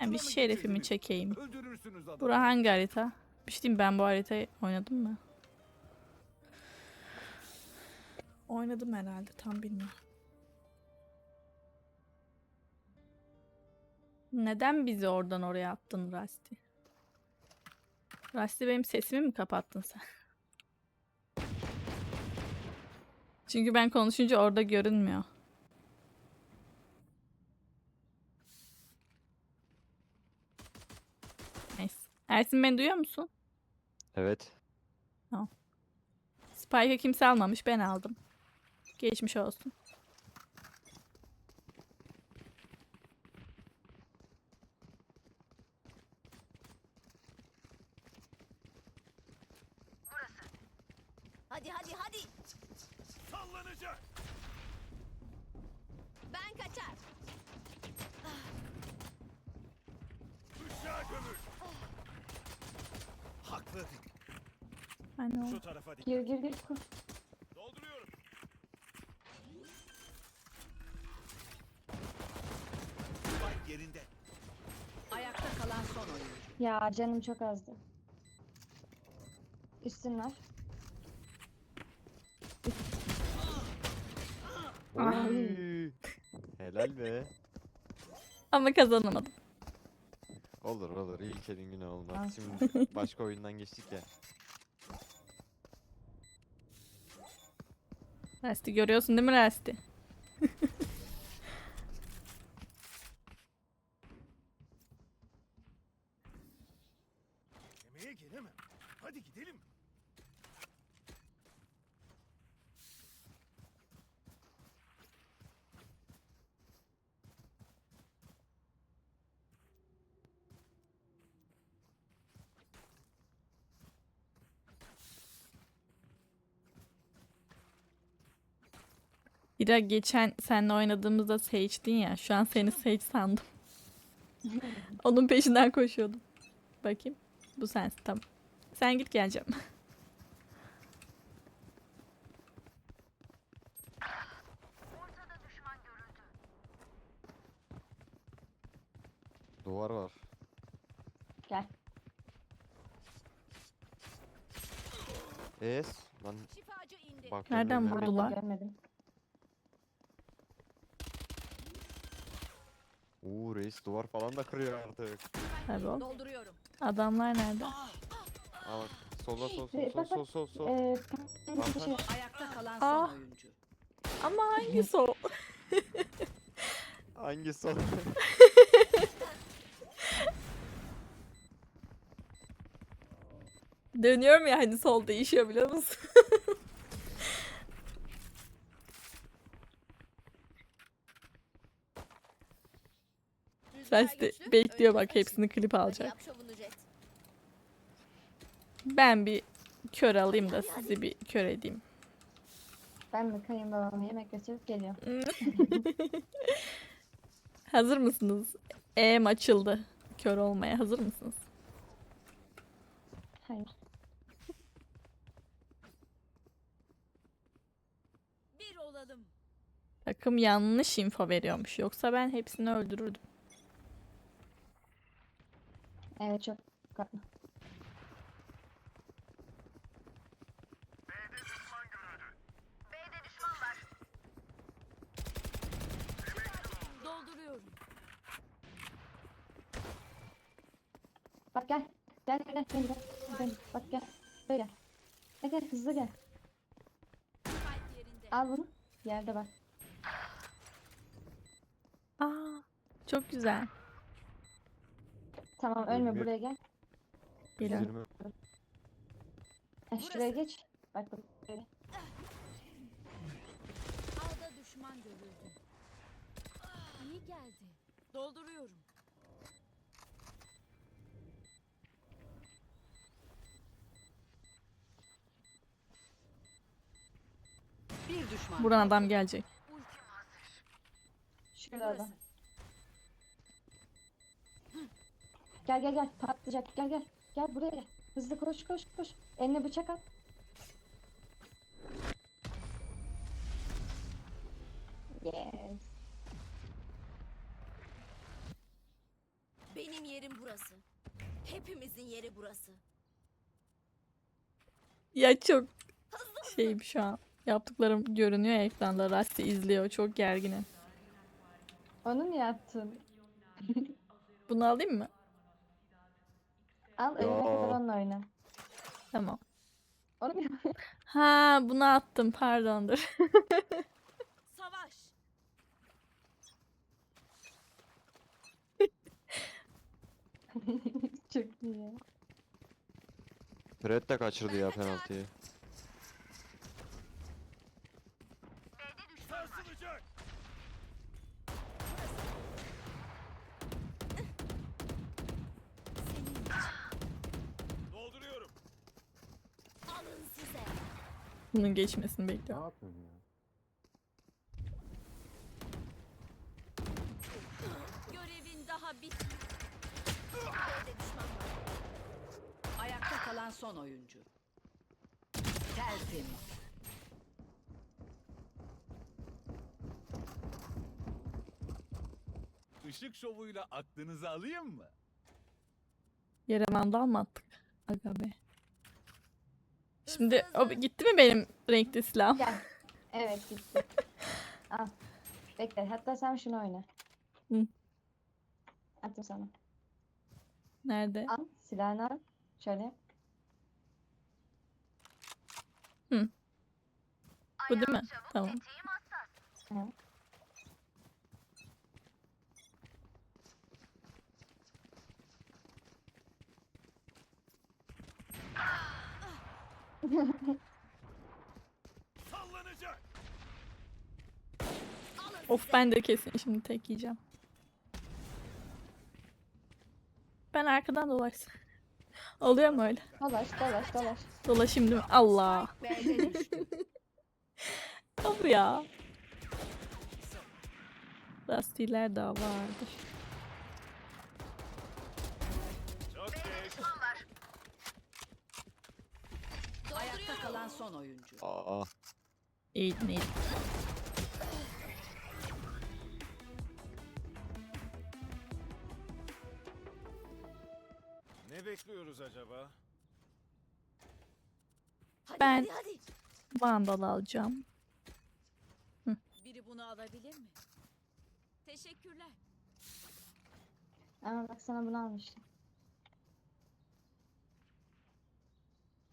Ben bir şerefimi çekeyim. Bura hangi harita? Bir şey diyeyim ben bu haritayı oynadım mı? Oynadım herhalde tam bilmiyorum. Neden bizi oradan oraya attın Rasti? Rasti benim sesimi mi kapattın sen? Çünkü ben konuşunca orada görünmüyor. Neyse. Ersin beni duyuyor musun? Evet. Spike'ı kimse almamış ben aldım. Geçmiş olsun. Hadi hadi hadi. Sallanacak. Ben kaçar. O. Şu tarafa dik. Gir gir gir. Dolduruyorum. Spike yerinde. Ayakta kalan son oyuncu. Ya canım çok azdı. Üstünler. Oy. Helal be. Ama kazanamadım. Olur olur. İlk elin günü olmaz. Şimdi başka oyundan geçtik ya. Rasti görüyorsun değil mi Rasti? Yemeğe gelemem. Hadi gidelim. Bir de geçen seninle oynadığımızda Sage'din ya. Şu an seni Sage sandım. Onun peşinden koşuyordum. Bakayım. Bu sensin tamam. Sen git geleceğim. Duvar var. Gel. Es. Lan. Nereden Vurdular. Görmedim. Oo reis duvar falan da kırıyor artık. Tabii oğlum. Dolduruyorum. Adamlar nerede? Aa bak. Solda sol sol sol sol sol sol. Ee, bir şey. Ayakta kalan Ah. son oyuncu. Ama hangisi o? Hangi sol? Dönüyorum ya hani sol değişiyor biliyor musun? Güçlü, bekliyor bak hepsini klip alacak. Ben bir kör alayım da sizi bir kör edeyim. Ben de kayınbabama yemek götürüp geliyorum. Hazır mısınız? E'm açıldı. Kör olmaya hazır mısınız? Hayır. Bir olalım. Takım yanlış info veriyormuş. Yoksa ben hepsini öldürürdüm. Evet çok katlı. Dolduruyorum. Bak gel. Gel gel gel. Gel, gel. gel. Bak gel. Böyle. Gel gel hızlı gel. Al bunu. Yerde bak. Aa, çok güzel. Tamam ölme buraya gel. Geliyorum. 120. Ha, şuraya geç. Bak bak. Böyle. Alda düşman görüldü. İyi geldi. Dolduruyorum. Bir düşman. Buradan adam gelecek. Şurada. Burası. Gel gel gel. Patlayacak. Gel gel. Gel buraya gel. Hızlı koş koş koş. Eline bıçak at. Yes. yerim burası. Hepimizin yeri burası. Ya çok şeyim şu an. Yaptıklarım görünüyor ya ekranda. Rasti izliyor. Çok gerginim. Onu mu yaptın? Bunu alayım mı? Al ölene kadar onunla oyna. Tamam. Onu Ha bunu attım pardondur. Savaş. Çok iyi ya. Fred de kaçırdı ya penaltıyı. Sarsılacak. Senin için. Dolduruyorum. Alın size. Bunun geçmesini bekliyorum. yapıyorsun ya? Görevin daha bit. B'de düşman var. Ayakta kalan son oyuncu. Tertemiz. Işık şovuyla aklınızı alayım mı? Yere mandal mı attık? Aga be. Şimdi o gitti mi benim renkli silahım? Gel. Evet gitti. Al. Bekle. Hatta sen şunu oyna. Hı. Attım sana. Nerede? Al. Silahını al. Şöyle. Bu değil mi? Tamam. Hı. Sallanacak. Of ben de kesin şimdi tek yiyeceğim. Ben arkadan dolaşsam. Oluyor mu öyle? Dolaş dolaş dolaş. Dolaşayım değil mi? Allah. Of ya. Lastiler daha vardır. Kalan son oyuncu. Aa, İyi neydi? Ne bekliyoruz acaba? Hadi Ben- hadi hadi. Vandal alacağım. Biri bunu alabilir mi? Teşekkürler. Ama bak sana bunu almıştım.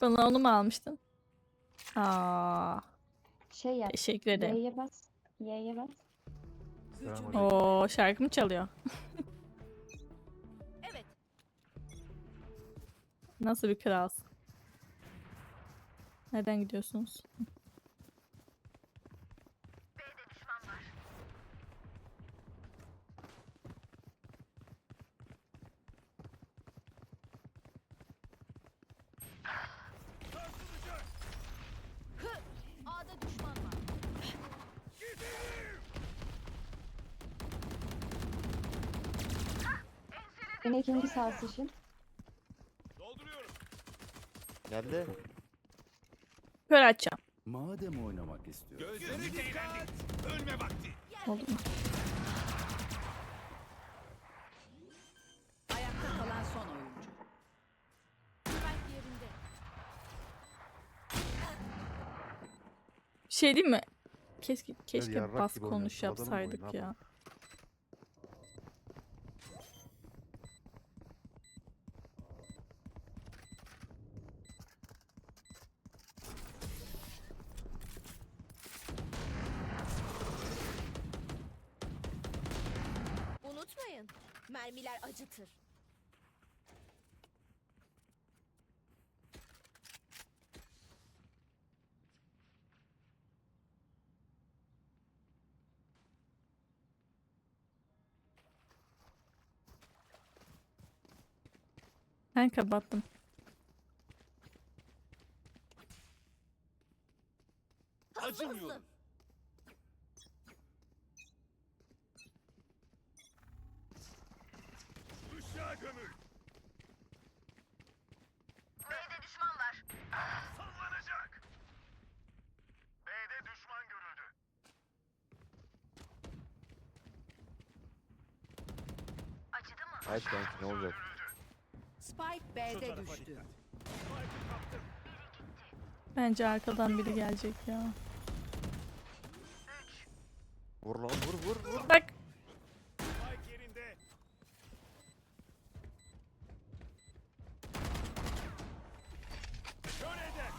Bana onu mu almıştın? Aa, Şey yap. teşekkür ederim. Y'ye bas. Y'ye bas. Oo, şarkı mı çalıyor? Evet. Nasıl bir kralsın? Neden gidiyorsunuz? Yine ikinci sarsışın. Dolduruyorum. geldi. Kör açacağım. Madem oynamak istiyorsun. Gözleri dikkat. Ölme vakti. Oldu mu? Ayakta kalan son oyuncu. Spike yerinde. Bir şey değil mi? Keşke keşke yarrak bas gibi konuş yapsaydık ne ya. Unutmayın. Mermiler acıtır. Ben kapattım. Acımıyorum. Işığa gömül. B'de düşman var. Sallanacak. B'de düşman görüldü. Aç kanki ne olacak? Spike B'de düştü. Bence arkadan biri gelecek ya. Vur lan vur vur vur. Bak Spike yerinde. Kör eder.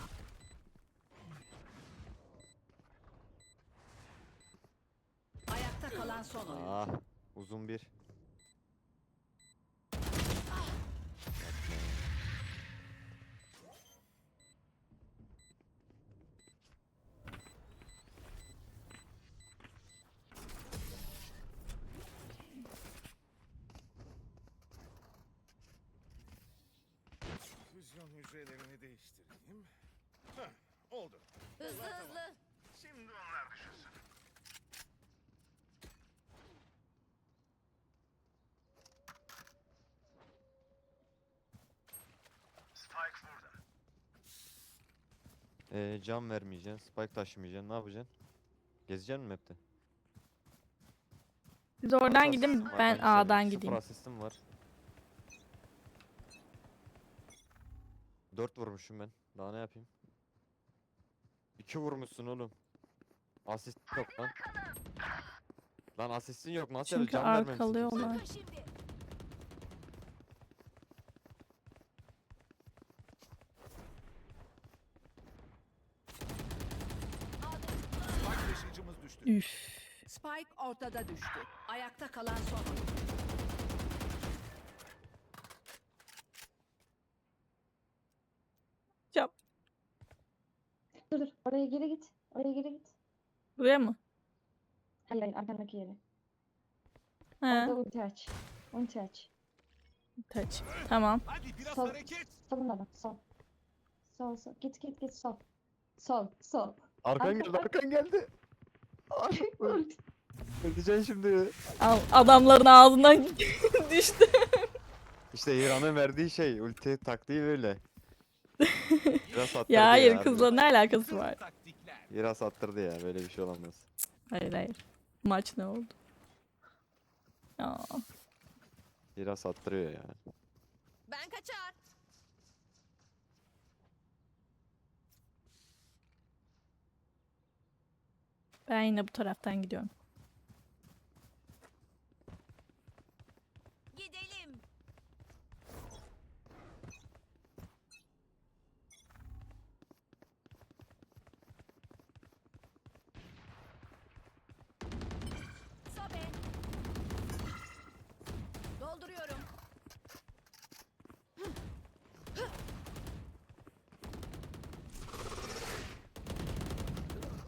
Ayakta kalan son oyuncu. Ah uzun bir. Füzyon hücrelerini değiştireyim. Heh, oldu. Hızlı hızlı. Şimdi onlar düşünsün. Spike burada. Ee, can vermeyeceksin. Spike taşımayacaksın. Ne yapacaksın? Gezeceksin mi map'te? biz oradan Asist gideyim var ben. A'dan Sıfır gideyim. asistim var. 4 vurmuşum ben. Daha ne yapayım? 2 vurmuşsun oğlum. Asist yok lan. Lan asistin yok. Nasıl Çünkü arkalıyorlar. Üf. Spike ortada düştü. Ayakta kalan son Dur dur. Oraya geri git. Oraya geri git. Buraya mı? Hayır hayır arkandaki yere. He. Orada ulti aç. Ulti aç. Taç. Tamam. Hadi biraz Sol. hareket. Soluna bak sol. Sol sol. Git git git sol. Sol sol. Arkan Arka- geldi, arkan geldi. Ay, öl-. Öleceksin şimdi. Al, adamların ağzından düştü. İşte İran'ın verdiği şey, ulti taktiği böyle. Biraz attırdı ya hayır kızla ne alakası var? Biraz attırdı ya, böyle bir şey olamaz. Hayır hayır. Maç ne oldu? Aa, Biraz attırıyor ya. Ben kaçar. ben yine bu taraftan gidiyorum. Gidelim. Sobe. Dolduruyorum.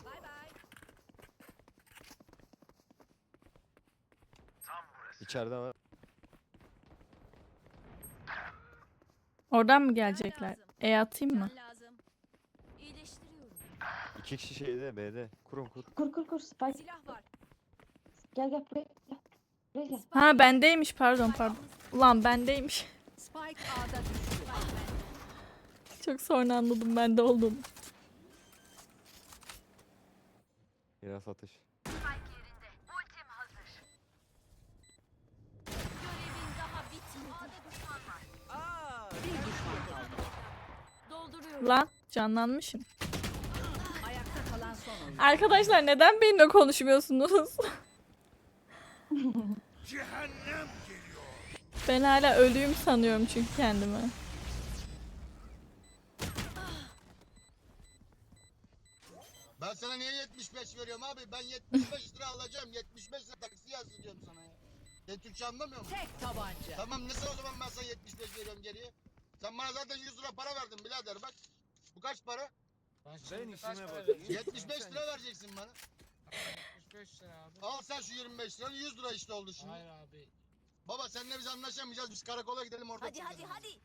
Bay bay. Tam burası. İçeride var. Oradan mı gelecekler? E atayım mı? Can lazım. İyileştiriyorum. İki kişi şeyde, B'de. Kurun kur. Kur kur kur. Spike. Silah var. Gel gel buraya. Gel. Buraya gel. Ha bendeymiş pardon pardon. Ulan bendeymiş. Spike A'da düştü. Çok sonra anladım bende olduğunu. Biraz atış. Lan canlanmışım. Arkadaşlar neden benimle konuşmuyorsunuz? Cehennem geliyor. ben hala ölüyüm sanıyorum çünkü kendimi. Ben sana niye 75 veriyorum abi? Ben 75 lira alacağım. 75 lira taksi yazdırıyorum sana ya. Sen Türkçe anlamıyor musun? Tek tabanca. Tamam nasıl o zaman ben sana 75 veriyorum geriye? Sen bana zaten 100 lira para verdin birader bak. Bu kaç para? Ben işime bakayım. 75 lira vereceksin bana. 75 lira abi. Al sen şu 25 liranı 100 lira işte oldu şimdi. Hayır abi. Baba seninle biz anlaşamayacağız. Biz karakola gidelim orada. Hadi hadi hadi.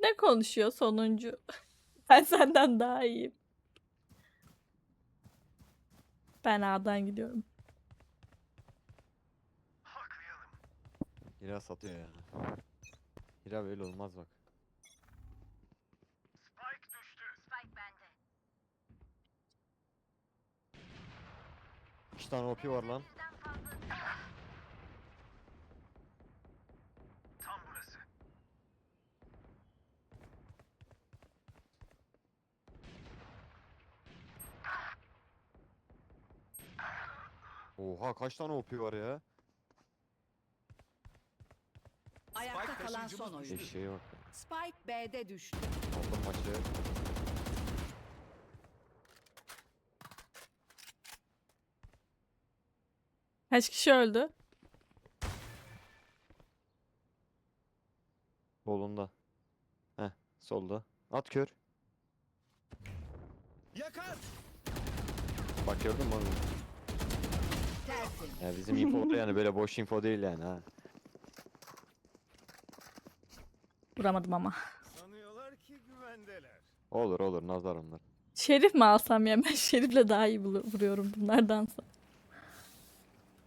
Ne konuşuyor sonuncu? ben senden daha iyiyim. Ben A'dan gidiyorum. Hira satıyor ya. Hira böyle olmaz bak. Spike düştü. Spike bende. İki tane OP var lan. Tam burası. Oha kaç tane OP var ya? Ayakta kalan son oyuncu. Eşeğe bak. Spike B'de düştü. Aldım maçı. Kaç kişi öldü? Solunda. Heh solda. At kör. Yakar. Bak gördün mü? Tersin. Ya bizim info yani böyle boş info değil yani ha. Vuramadım ama. Sanıyorlar ki güvendeler. Olur olur nazar onlar. Şerif mi alsam ya? Ben Şerif'le daha iyi bulu- vuruyorum bunlardansa.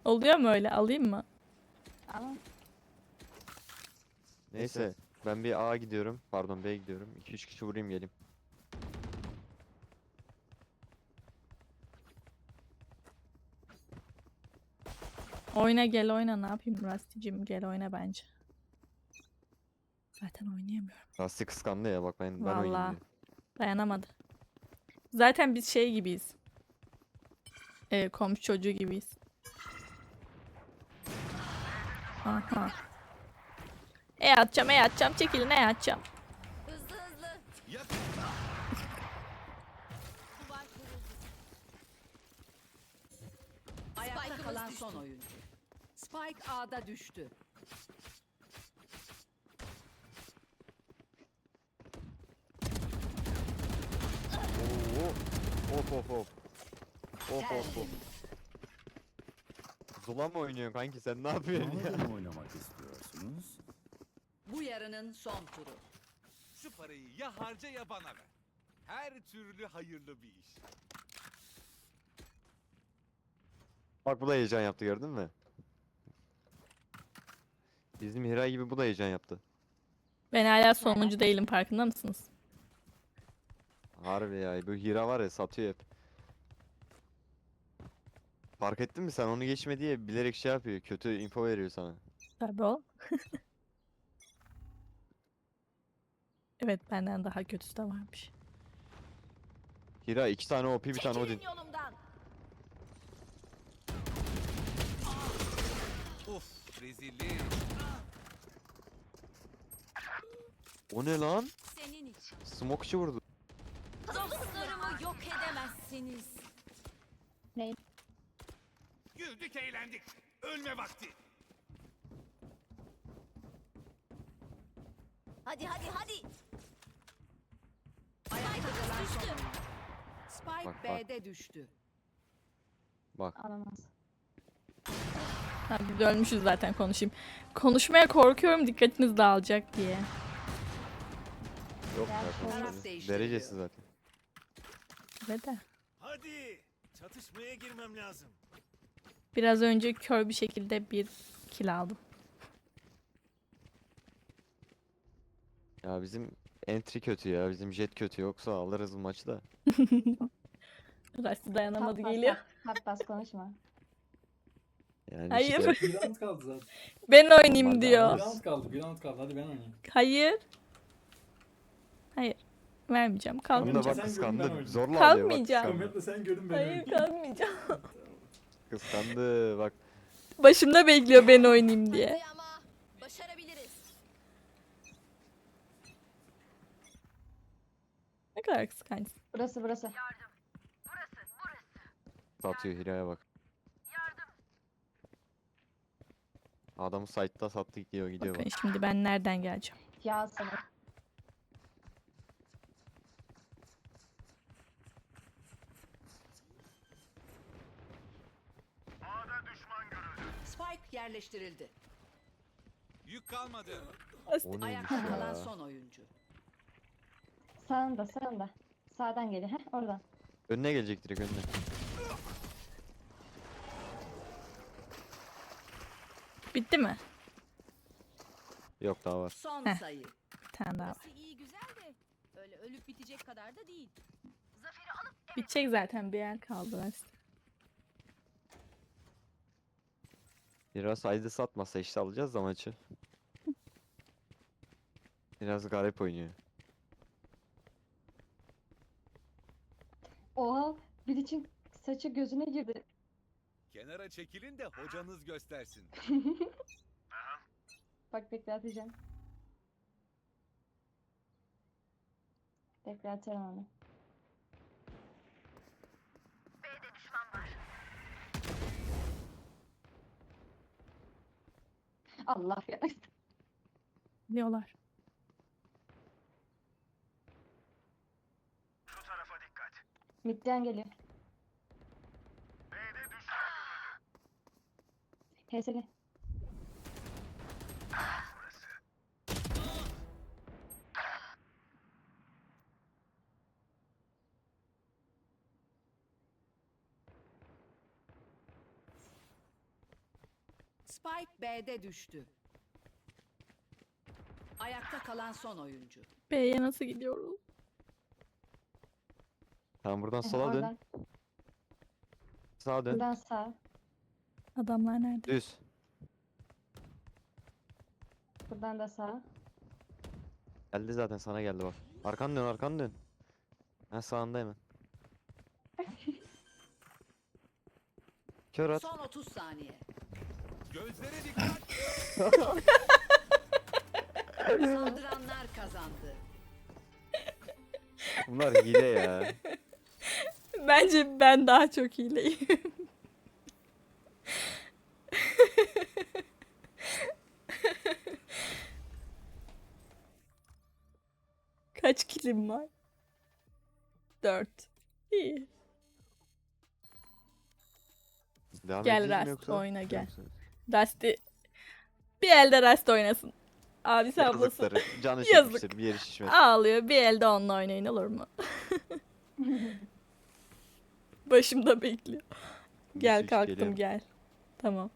Oluyor mu öyle? Alayım mı? Ama Neyse ben bir A gidiyorum. Pardon B gidiyorum. 2-3 kişi vurayım geleyim. Oyna gel oyna ne yapayım Rusty'cim gel oyna bence. Zaten oynayamıyorum. Lastik kıskandı ya bak ben ben oynayayım Vallahi. Dayanamadı. Zaten biz şey gibiyiz. Ee, komşu çocuğu gibiyiz. Aha. E atacağım, e atacağım. Çekilin, e atacağım. Hızlı hızlı. Duvar kırıldı. Ayakta Spike'ımız kalan düştü. son oyuncu. Spike A'da düştü. Oo. Hop. Hop hop hop. Tersin. Zula mı oynuyorsun kanki sen ne yapıyorsun ya? Madem oynamak istiyorsunuz, Bu yarının son turu. Şu parayı ya harca ya bana ver. Her türlü hayırlı bir iş. Bak bu da heyecan yaptı gördün mü? Bizim Hira gibi bu da heyecan yaptı. Ben hala sonuncu değilim farkında mısınız? Harbi ya bu Hira var ya satıyor hep. Fark ettin mi sen onu geçme diye bilerek şey yapıyor kötü info veriyor sana. Tabii o. evet benden daha kötüsü de varmış. Hira iki tane OP bir tane Odin. Yolumdan. Of rezillik. O ne lan? Senin için. Smoke'çı vurdu. Dostlarımı yok edemezsiniz. Güldük eğlendik. Ölme vakti. Hadi hadi hadi. Son düştü. Spike Bak, bak. B'de düştü. Bak alamaz. Ha, biz de ölmüşüz zaten konuşayım. Konuşmaya korkuyorum dikkatiniz dağılacak diye. yok Ya, taraf. Derecesi zaten. De. Hadi. Çatışmaya girmem lazım. Biraz önce kör bir şekilde bir kill aldım. Ya bizim entry kötü ya. Bizim jet kötü yoksa alırız bu maçı da. Rusty dayanamadı Pat, pat, geliyor. Pat pat konuşma. Yani Hayır. işte- Bir round kaldı zaten. Ben oynayayım Bir diyor. round kaldı, bir round kaldı. Hadi ben oynayayım. Hayır. Hayır. Vermeyeceğim. Bunda Kalmayacağım. bak Sen görün, ben kıskandı. Zorla alıyor bak Kalmayacağım. kıskandı. Ömer'le sen görün ben Hayır oynayayım. kalmayacağım. Kıskandı bak. Başımda bekliyor ben oynayayım diye. Hadi ama. Başarabiliriz. Ne kadar kıskançsın. Burası burası. Satıyor Hira'ya bak. Adamı site'da sattı gidiyor gidiyor Bakın bak. şimdi ben nereden geleceğim. Ya sana. Spike yerleştirildi. Yük kalmadı. O neymiş Ayakta kalan ya? son oyuncu. Sağında sağında. Sağdan geliyor. Heh oradan. Önüne gelecek direkt önüne. Bitti mi? Yok daha var. Son Heh. sayı. Bir tane daha var. Burası iyi güzel de. Öyle ölüp bitecek kadar da değil. Bitecek zaten bir yer kaldı Rusty. Hira side'ı satmasa işte alacağız da maçı. Biraz garip oynuyor. Oha bir için saçı gözüne girdi. Kenara çekilin de hocanız göstersin. Bak. Tekrar atarım onu. Allah ya. Diyorlar. Midden geliyor. HSG. Spike B'de düştü. Ayakta kalan son oyuncu. B'ye nasıl gidiyoruz? Tamam buradan sola dön. oradan, Sağa dön. buradan sağ. Adamlar nerede? Düz. Buradan da sağ. Geldi zaten sana geldi bak. Arkan dön arkan dön. Ha sağında hemen. Kör at. Son 30 saniye. Gözlere dikkat. Saldıranlar kazandı. Bunlar hile ya. Bence ben daha çok iyileyim. Kaç kilim var? Dört. İyi. Devam Gel edeceğiz mi Rast, yoksa? oyna gel. Yoksa- Dusty bir elde Rast oynasın. Abisi ablası Yazıkları. Canı Yazık. bir yeri şişmedi. ağlıyor. Bir elde onunla oynayın olur mu? Başımda bekliyor. Gel süs kalktım geliyor. gel. Tamam.